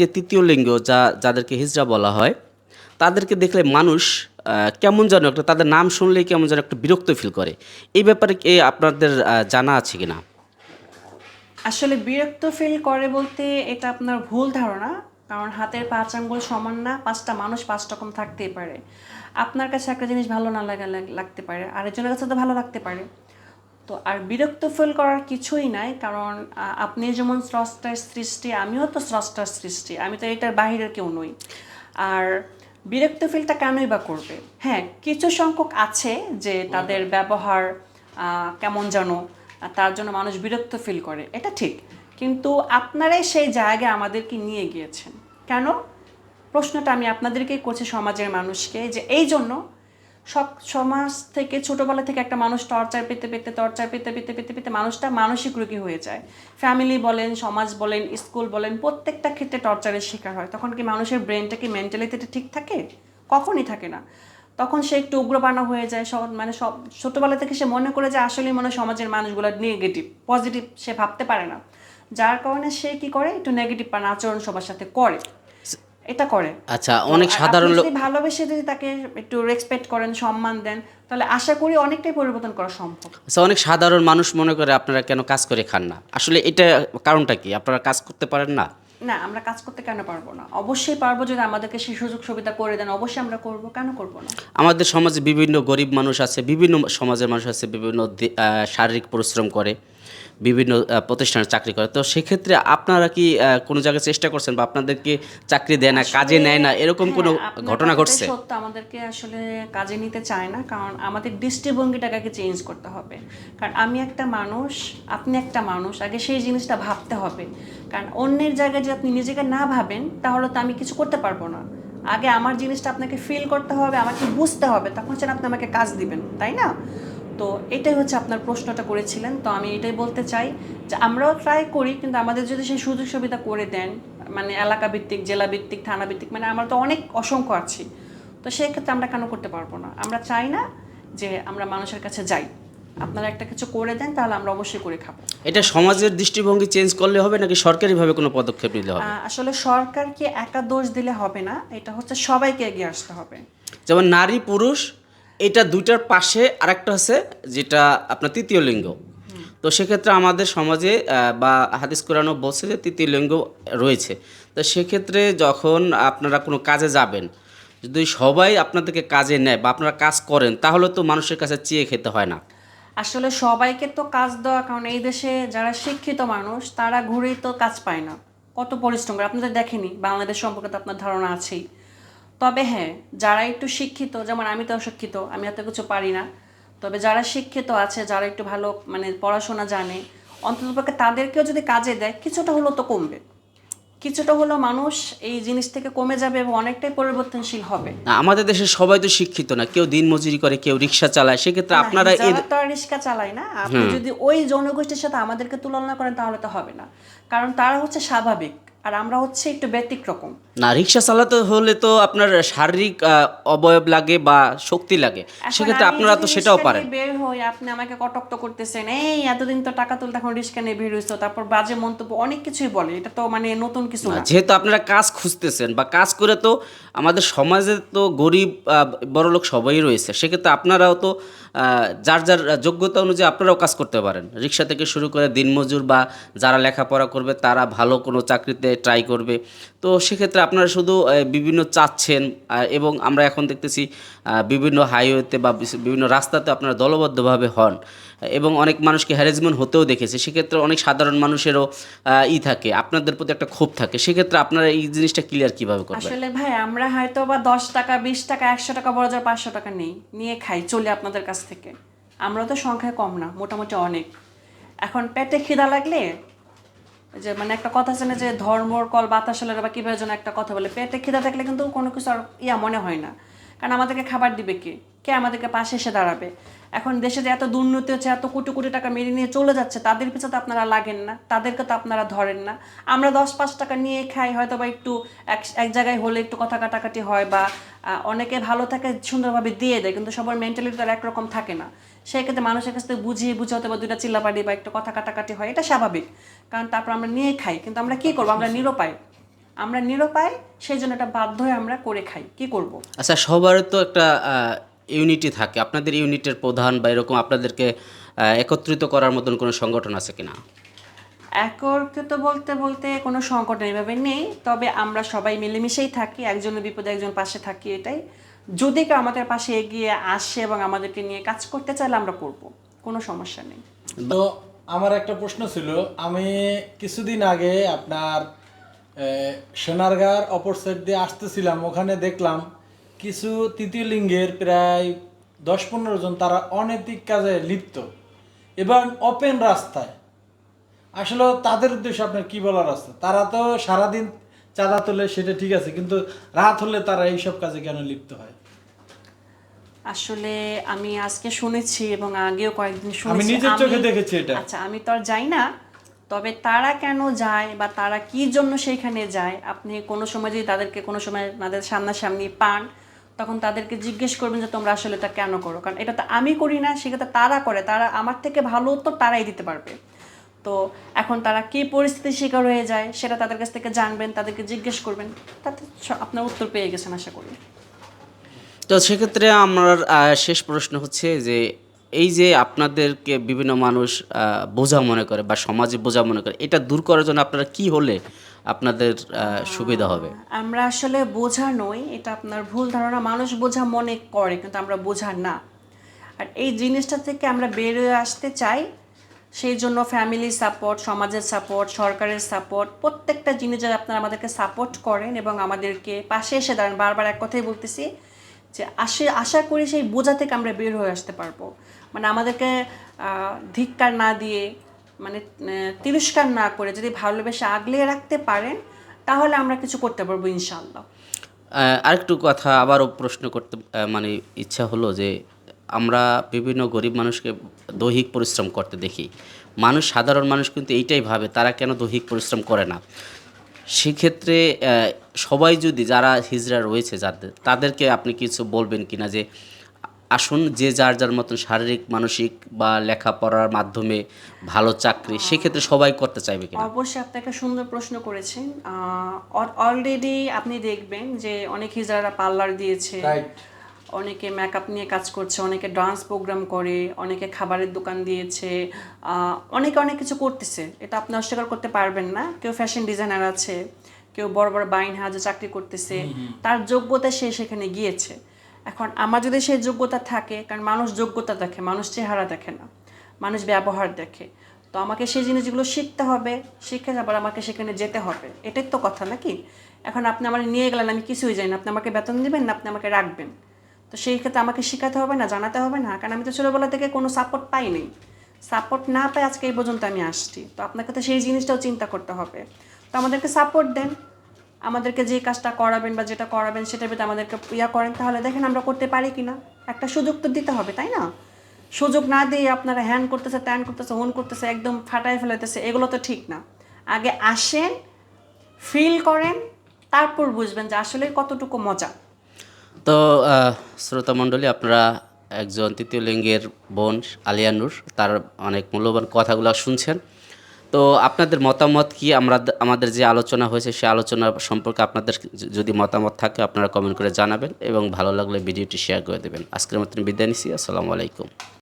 যে তৃতীয় লিঙ্গ যা যাদেরকে হিজড়া বলা হয়, তাদেরকে দেখলে মানুষ কেমন যেন একটা তাদের নাম শুনলেই কেমন যেন একটা বিরক্ত ফিল করে। এই ব্যাপারে কি আপনাদের জানা আছে কি না আসলে বিরক্ত ফিল করে বলতে এটা আপনার ভুল ধারণা, কারণ হাতের পাঁচ আঙ্গুল সমান না, পাঁচটা মানুষ পাঁচ রকম থাকতেই পারে। আপনার কাছে একটা জিনিস ভালো না লাগা, লাগতে পারে, আরেকজনের কাছে তো ভালো লাগতে পারে। তো আর বিরক্ত ফিল করার কিছুই নাই কারণ আপনি যেমন স্রষ্টার সৃষ্টি আমিও তো স্রষ্টার সৃষ্টি আমি তো এটার বাহিরের কেউ নই। আর বিরক্ত ফিলটা কেনই বা করবে? হ্যাঁ কিছু সংখ্যক আছে যে তাদের ব্যবহার কেমন যেন তার জন্য মানুষ বিরক্ত ফিল করে এটা ঠিক। কিন্তু আপনারাই সেই জায়গায় আমাদেরকে নিয়ে গিয়েছেন। কেন? প্রশ্নটা আমি আপনাদেরকেই করছি সমাজের মানুষকে যে এই জন্য সব সমাজ থেকে, ছোটবেলা থেকে একটা মানুষ টর্চার পেতে পেতে, টর্চার পেতে পেতে পেতে পেতে মানুষটা মানসিক রোগী হয়ে যায়। ফ্যামিলি বলেন, সমাজ বলেন স্কুল বলেন, প্রত্যেকটা ক্ষেত্রে টর্চারের শিকার হয়। তখন কি মানুষের ব্রেনটা কি মেন্টালিটিটা ঠিক থাকে? কখনই থাকে না। তখন সে একটু উগ্রবানা হয়ে যায়, সব মানে সব, ছোটোবেলা থেকে সে মনে করে যে আসলেই মনে সমাজের মানুষগুলো নেগেটিভ পজিটিভ সে ভাবতে পারে না। যার কারণে সে কি করে? একটু নেগেটিভ পান, আচরণ সবার সাথে করে। এটা করে। আচ্ছা অনেক সাধারণ লোক ভালোবেসে যদি তাকে একটু রেসপেক্ট করেন সম্মান দেন তাহলে আশা করি অনেকটাই পরিবর্তন করা সম্ভব। আচ্ছা অনেক সাধারণ মানুষ মনে করে আপনারা কেন কাজ করে খান না? আসলে এটা কারণটা কি? আপনারা কাজ করতে পারেন না? না আমরা কাজ করতে কেন পারব না? অবশ্যই পারব যদি আমাদেরকে সেই সুযোগ সুবিধা করে দেন অবশ্যই আমরা করব কেন করব না? আমাদের সমাজে বিভিন্ন গরিব মানুষ আছে বিভিন্ন সমাজের মানুষ আছে বিভিন্ন শারীরিক পরিশ্রম করে। বিভিন্ন প্রতিষ্ঠানে চাকরি করে। তো সেক্ষেত্রে আপনারা কি কোনো জায়গায় চেষ্টা করছেন বা আপনাদেরকে চাকরি দেয় না কাজে নেয় না? এরকম কোনো হ্যাঁ, ঘটনা ঘটছে? সত্য আমাদেরকে আসলে কাজে নিতে চায় না কারণ আমাদের দৃষ্টিভঙ্গিটাকে চেঞ্জ করতে হবে। কারণ আমি একটা মানুষ আপনি একটা মানুষ আগে সেই জিনিসটা ভাবতে হবে। কারণ অন্যের জায়গায় যদি আপনি নিজেকে না ভাবেন তাহলে তো আমি কিছু করতে পারব না। আগে আমার জিনিসটা আপনাকে ফিল করতে হবে আমাকে বুঝতে হবে তখন সেটা আপনি আমাকে কাজ দিবেন তাই না? তো এটাই হচ্ছে আপনার প্রশ্নটা করেছিলেন। তো আমি এটাই বলতে চাই যে আমরাও ট্রাই করি কিন্তু আমাদের যদি সেই সুযোগ সুবিধা করে দেন মানে এলাকা ভিত্তিক জেলা ভিত্তিক থানা ভিত্তিক মানে আমরা তো অনেক অসংখ্য আছি তো সেক্ষেত্রে আমরা কেন করতে পারব না? আমরা চাই না যে আমরা মানুষের কাছে যাই। আপনারা একটা কিছু করে দেন তাহলে আমরা অবশ্যই করে খাব। এটা সমাজের দৃষ্টিভঙ্গি চেঞ্জ করলে হবে নাকি সরকারিভাবে কোনো পদক্ষেপ নিতে হবে? আসলে সরকারকে একা দোষ দিলে হবে না এটা হচ্ছে সবাইকে এগিয়ে আসতে হবে। যেমন নারী পুরুষ এটা দুইটার পাশে আরেকটা হচ্ছে যেটা আপনার তৃতীয় লিঙ্গ। তো সেক্ষেত্রে আমাদের সমাজে বা হাদিস কোরআনও বলছে যে তৃতীয় লিঙ্গ রয়েছে। তো সেক্ষেত্রে যখন আপনারা কোনো কাজে যাবেন, যদি সবাই আপনাদেরকে কাজে নেয় বা আপনারা কাজ করেন, তাহলে তো মানুষের কাছে চেয়ে খেতে হয় না। আসলে সবাইকে তো কাজ দেওয়া, কারণ এই দেশে যারা শিক্ষিত মানুষ, তারা ঘুরেই তো কাজ পায় না। কত পরিশ্রম করে। আপনাদের দেখেনি বাংলাদেশ সম্পর্কে তো আপনার ধারণা আছেই। তবে হ্যাঁ যারা একটু শিক্ষিত যেমন আমি তো অশিক্ষিত আমি এত কিছু পারি না। তবে যারা শিক্ষিত আছে যারা একটু ভালো মানে পড়াশোনা জানে অন্ততপক্ষে তাদেরকেও যদি কাজে দেয় কিছুটা হলেও তো কমবে। কিছুটা হলেও মানুষ এই জিনিস থেকে কমে যাবে এবং অনেকটাই পরিবর্তনশীল হবে। না, আমাদের দেশে সবাই তো শিক্ষিত না কেউ দিন মজুরি করে কেউ রিক্সা চালায় সেক্ষেত্রে আপনারা তো রিক্সা চালায় না আপনি যদি ওই জনগোষ্ঠীর সাথে আমাদেরকে তুলনা করেন তাহলে তো হবে না। কারণ তারা হচ্ছে স্বাভাবিক। আর আমরা হচ্ছে একটু ব্যতিক্রকম না রিক্সা চালাতে হলে তো আপনার শারীরিক অবয়ব লাগে বা শক্তি লাগে। সেক্ষেত্রে আপনারা তো সেটাও পারেন। বের হই আপনি আমাকে কটাক্ত করতেছেন এই এতদিন তো টাকা তুলতে এখন রিক্সা নিয়ে বের হইছো। তারপর বাজে মন্তব্য অনেক কিছুই বলে। এটা তো মানে নতুন কিছু না যেহেতু আপনারা কাজ খুঁজতেছেন বা কাজ করে তো আমাদের সমাজে তো গরিব বড়লোক সবাই রয়েছে। সেক্ষেত্রে আপনারাও তো যার যার যোগ্যতা অনুযায়ী আপনারাও কাজ করতে পারেন। রিক্সা থেকে শুরু করে দিনমজুর বা যারা লেখাপড়া করবে, তারা ভালো কোনো চাকরিতে ট্রাই করবে। তো সেক্ষেত্রে আপনারা শুধু বিভিন্ন চাচ্ছেন এবং আমরা এখন দেখতেছি বিভিন্ন হাইওয়েতে বা বিভিন্ন রাস্তাতে আপনারা দলবদ্ধভাবে হন। এবং অনেক মানুষকে হ্যারেসমেন্ট হতেও দেখেছে, সেক্ষেত্রে অনেক সাধারণ মানুষেরও ই থাকে, আপনাদের প্রতি একটা ক্ষোভ থাকে, সেক্ষেত্রে আপনারা এই জিনিসটা ক্লিয়ার কীভাবে করবেন? আসলে ভাই, আমরা হয়তো বা দশ টাকা, বিশ টাকা, একশো টাকা বড় যার পাঁচশো টাকা নেই, নিয়ে খাই, চলে আপনাদের কাছ থেকে। আমরা তো সংখ্যায় কম না, মোটামুটি অনেক। এখন পেটে খিদা লাগলে যে মানে একটা কথা আছে না যে ধর্মর কল বাতাস হলে বা কীভাবে যেন একটা কথা বলে, পেটে খিদা থাকলে কিন্তু কোনো কিছু আর ইয়া মনে হয় না। কারণ আমাদেরকে খাবার দিবে কে? কে আমাদেরকে পাশে এসে দাঁড়াবে? এখন দেশে যে এত দুর্নীতি হচ্ছে, এত কোটি কোটি টাকা মেরে নিয়ে চলে যাচ্ছে, তাদের পিছনে তো আপনারা লাগেন না। তাদেরকে তো আপনারা ধরেন না। আমরা দশ পাঁচ টাকা নিয়ে খাই হয়তো বা একটু এক জায়গায় হলে একটু কথা কাটাকাটি হয় বা অনেকে ভালো থাকে, সুন্দরভাবে দিয়ে দেয়, কিন্তু সবার মেন্টালিটি তো আর একরকম থাকে না। সেই ক্ষেত্রে মানুষের কাছ থেকে বুঝিয়ে বুঝে বুঝাতে বা দুইটা চিল্লাপাড়ি বা একটু কথা কাটাকাটি হয়, এটা স্বাভাবিক। কারণ তারপর আমরা নিয়ে খাই, কিন্তু আমরা কি করব? আমরা নিরুপায়। আমরা নিরুপায়, সেই জন্য এটা বাধ্য হয়ে আমরা করে খাই। কি করব। আচ্ছা সবার তো একটা ইউনিটি থাকে। আপনাদের ইউনিটের প্রধান বা এরকম আপনাদেরকে একত্রিত করার মতন কোনো সংগঠন আছে কিনা? একত্রিত বলতে বলতে কোনো সংকট এইভাবে নেই তবে আমরা সবাই মিলেমিশেই থাকি একজনের বিপদে একজন পাশে থাকি এটাই। যদি কেউ আমাদের পাশে এগিয়ে আসে এবং আমাদেরকে নিয়ে কাজ করতে চাইলে আমরা করব কোনো সমস্যা নেই। তো আমার একটা প্রশ্ন ছিল আমি কিছুদিন আগে আপনার সোনারগাঁর অপর সাইড দিয়ে আসতেছিলাম ওখানে দেখলাম কিছু তৃতীয় লিঙ্গের প্রায় দশ পনেরো জন তারা অনৈতিক কাজে লিপ্ত। এবং ওপেন রাস্তায়। আসলে তাদের উদ্দেশ্যে আপনার কি বলার রাস্তা তারা তো সারাদিন চাঁদা তোলে সেটা ঠিক আছে কিন্তু রাত হলে তারা এইসব কাজে কেন লিপ্ত হয়? আসলে আমি আজকে শুনেছি এবং আগেও কয়েকদিন শুনেছি আমি নিজের চোখে দেখেছি এটা। আচ্ছা আমি তো আর যাই না তবে তারা কেন যায় বা তারা কি জন্য সেইখানে যায়? আপনি কোনো সময় যদি তাদেরকে কোনো সময় তাদের সামনাসামনি পান তখন তাদেরকে জিজ্ঞেস করবেন যে, তোমরা আসলে এটা কেন করো? কারণ এটা তো আমি করি না সেক্ষেত্রে তারা করে। তারা আমার থেকে ভালো উত্তর তারাই দিতে পারবে। তো এখন তারা কি পরিস্থিতির শিকার হয়ে যায়, সেটা তাদের কাছ থেকে জানবেন, তাদেরকে জিজ্ঞেস করবেন। তাতে আপনার উত্তর পেয়ে গেছেন, আশা করি। তো সেক্ষেত্রে আমার শেষ প্রশ্ন হচ্ছে যে, এই যে আপনাদেরকে বিভিন্ন মানুষ বোঝা মনে করে বা সমাজে বোঝা মনে করে, এটা দূর করার জন্য আপনারা কি হলে আপনাদের সুবিধা হবে? আমরা আসলে বোঝা নই, এটা আপনার ভুল ধারণা। মানুষ বোঝা মনে করে, কিন্তু আমরা বোঝা না। আর এই জিনিসটা থেকে আমরা বেরিয়ে আসতে চাই, সেই জন্য ফ্যামিলি সাপোর্ট সমাজের সাপোর্ট সরকারের সাপোর্ট প্রত্যেকটা জিনিসে আপনারা আমাদেরকে সাপোর্ট করেন এবং আমাদেরকে পাশে এসে দাঁড়ান। বারবার এক কথাই বলতেছি যে, আসে, আশা করি সেই বোঝা থেকে আমরা বের হয়ে আসতে পারব। মানে আমাদেরকে ধিক্কার না দিয়ে মানে তিরস্কার না করে যদি ভালোবেসে আগলে রাখতে পারেন, তাহলে আমরা কিছু করতে পারব ইনশাল্লাহ আরেকটু কথা, আবারও প্রশ্ন করতে মানে ইচ্ছা হলো যে আমরা বিভিন্ন গরিব মানুষকে দৈহিক পরিশ্রম করতে দেখি। মানুষ, সাধারণ মানুষ কিন্তু এইটাই ভাবে, তারা কেন দৈহিক পরিশ্রম করে না? সেক্ষেত্রে সবাই যদি যারা হিজড়া রয়েছে, যাদের, তাদেরকে আপনি কিছু বলবেন কিনা যে আসুন যে যার যার মতন শারীরিক মানসিক বা লেখাপড়ার মাধ্যমে ভালো চাকরি সেক্ষেত্রে সবাই করতে চাইবে কিনা? অবশ্যই আপনি একটা সুন্দর প্রশ্ন করেছেন। অলরেডি আপনি দেখবেন যে অনেক হিজড়ারা পার্লার দিয়েছে রাইট অনেকে মেকআপ নিয়ে কাজ করছে অনেকে ডান্স প্রোগ্রাম করে অনেকে খাবারের দোকান দিয়েছে আহ, অনেকে অনেক কিছু করতেছে। এটা আপনি অস্বীকার করতে পারবেন না। কেউ ফ্যাশন ডিজাইনার আছে কেউ বড় বড় বাইন হাজে চাকরি করতেছে তার যোগ্যতা সে সেখানে গিয়েছে। এখন আমার যদি সেই যোগ্যতা থাকে, কারণ মানুষ যোগ্যতা দেখে, মানুষ চেহারা দেখে না, মানুষ ব্যবহার দেখে, তো আমাকে সেই জিনিসগুলো শিখতে হবে, শিখে আবার আমাকে সেখানে যেতে হবে। এটাই তো কথা নাকি? এখন আপনি আমার নিয়ে গেলেন, আমি কিছুই জানি না, আপনি আমাকে বেতন দিবেন না, আপনি আমাকে রাখবেন। তো সেই ক্ষেত্রে আমাকে শেখাতে হবে না, জানাতে হবে না, কারণ আমি তো ছোটোবেলা থেকে কোনো সাপোর্ট পাইনি সাপোর্ট না পাই আজকে এই পর্যন্ত আমি আসছি। তো আপনাকে তো সেই জিনিসটাও চিন্তা করতে হবে। তো আমাদেরকে সাপোর্ট দেন। আমাদেরকে যে কাজটা করাবেন বা যেটা করাবেন সেটা ভিতরে আমাদেরকে ইয়া করেন, তাহলে দেখেন আমরা করতে পারি কি না একটা সুযোগ তো দিতে হবে, তাই না? সুযোগ না দিয়ে আপনারা হ্যান করতেছে, ত্যান করতেছে, হন করতেছে, একদম ফাটায় ফেলাইতেছে, এগুলো তো ঠিক না। আগে আসেন ফিল করেন, তারপর বুঝবেন যে আসলে কতটুকু মজা। তো শ্রোতা মণ্ডলী, আপনারা একজন তৃতীয় লিঙ্গের বোন আলিয়ানুর তার অনেক মূল্যবান কথাগুলো শুনছেন। তো আপনাদের মতামত কি? আমরা আমাদের যে আলোচনা হয়েছে, সে আলোচনা সম্পর্কে আপনাদের যদি মতামত থাকে, আপনারা কমেন্ট করে জানাবেন এবং ভালো লাগলে ভিডিওটি শেয়ার করে দেবেন। আজকের মতন বিদায় নিচ্ছি আসসালামু আলাইকুম।